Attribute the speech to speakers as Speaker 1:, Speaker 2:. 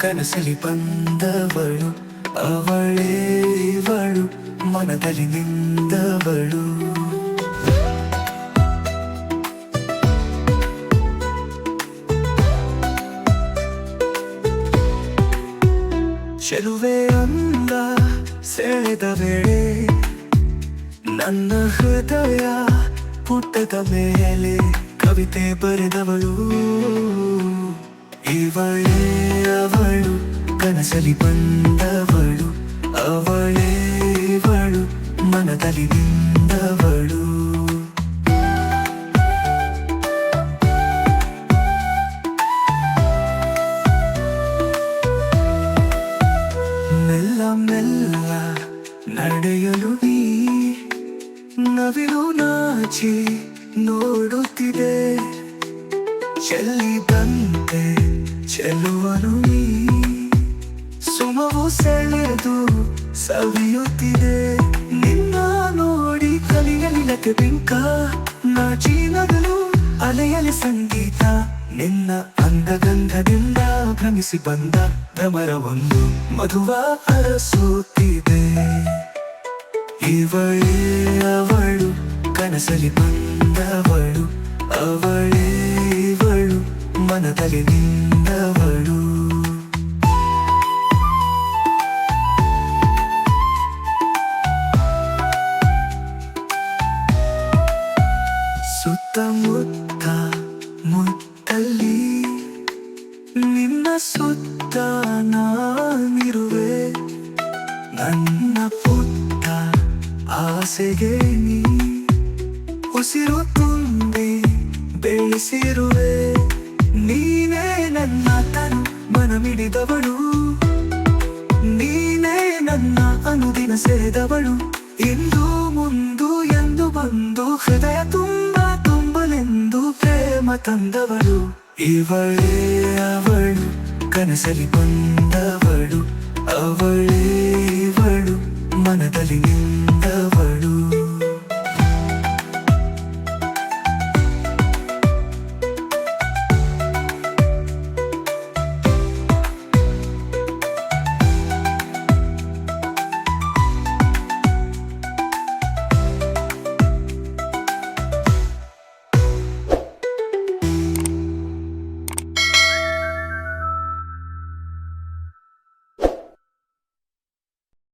Speaker 1: ಕನಸಲಿ ಬಂದವಳು, ಅವಳೇ ಇವಳು, ಮನದಲ್ಲಿ ನಿಂದವಳು. ಚೆಲುವೆ ಅಂದ ಸೆಳೆದ ವೇಳೆ ನನ್ನ ಹೃದಯ ಪುಟ್ಟದ ಮೇಲೆ ಕವಿತೆ ಬರೆದವಳು. ಇವಳೇ ಕನಸಲಿ ಬಂದವಳು ಅವಳೇವಳು ಮನದಲ್ಲಿ ನಿಂದವಳು. ಮೆಲ್ಲ ಮೆಲ್ಲ ನಡೆಯಲು ನೀ ನವಿಲು ನಾಚಿ ನೋಡುತ್ತಿದೆ. ಚೆಲ್ಲಿ ಬಂತೆ ಚೆಲ್ಲುವನು ನೀ. ಸುಮವು ಸೆಳೆದು ಸವಿಯುತ್ತಿದೆ. ನಿನ್ನ ನೋಡಿ ಕಲಿಯಲಿಲಕ್ಕೆ ಬಿಂಕ. ನಾಚಿ ನಗಲು ಅಲೆಯಲಿ ಸಂಗೀತ. ನಿನ್ನ ಅಂದಗಂಧದಿಂದ ಭ್ರಮಿಸಿ ಬಂದ ಭ್ರಮರವೊಂದು ಮಧುವ ಅರಸುತ್ತಿದೆ ಇವಳೇ ಅವಳು ಕನಸಲಿ ಬಂದವಳು. ಅವಳೇ ಇವಳು, ಮನದಲ್ಲಿ ನಿಂದವಳು ಸುತ್ತಮುತ್ತ ಮುತ್ತಲ್ಲಿ ನಿನ್ನ ಸುತ್ತ ನಾನಿರುವೆ. ನನ್ನ ಪುಟ್ಟ ಆಸೆಗೆ ನೀ ಉಸಿರು ತುಂಬಿ ಬೆಳೆಸಿರುವೆ. ನೀನೇ ನನ್ನ ತನು ಮನಮಿಡಿದವಳು. ನೀನೇ ನನ್ನ ಅನುದಿನ ಸೆಳೆದವಳು ಇಂದು, ಮುಂದು, ಎಂದು ಬಂದು ಹೃದಯ ತುಂಬ ಪ್ರೇಮ ತಂದವಳು ಇವಳೇ ಅವಳು ಕನಸಲಿ ಬಂದವಳು ಅವಳೇ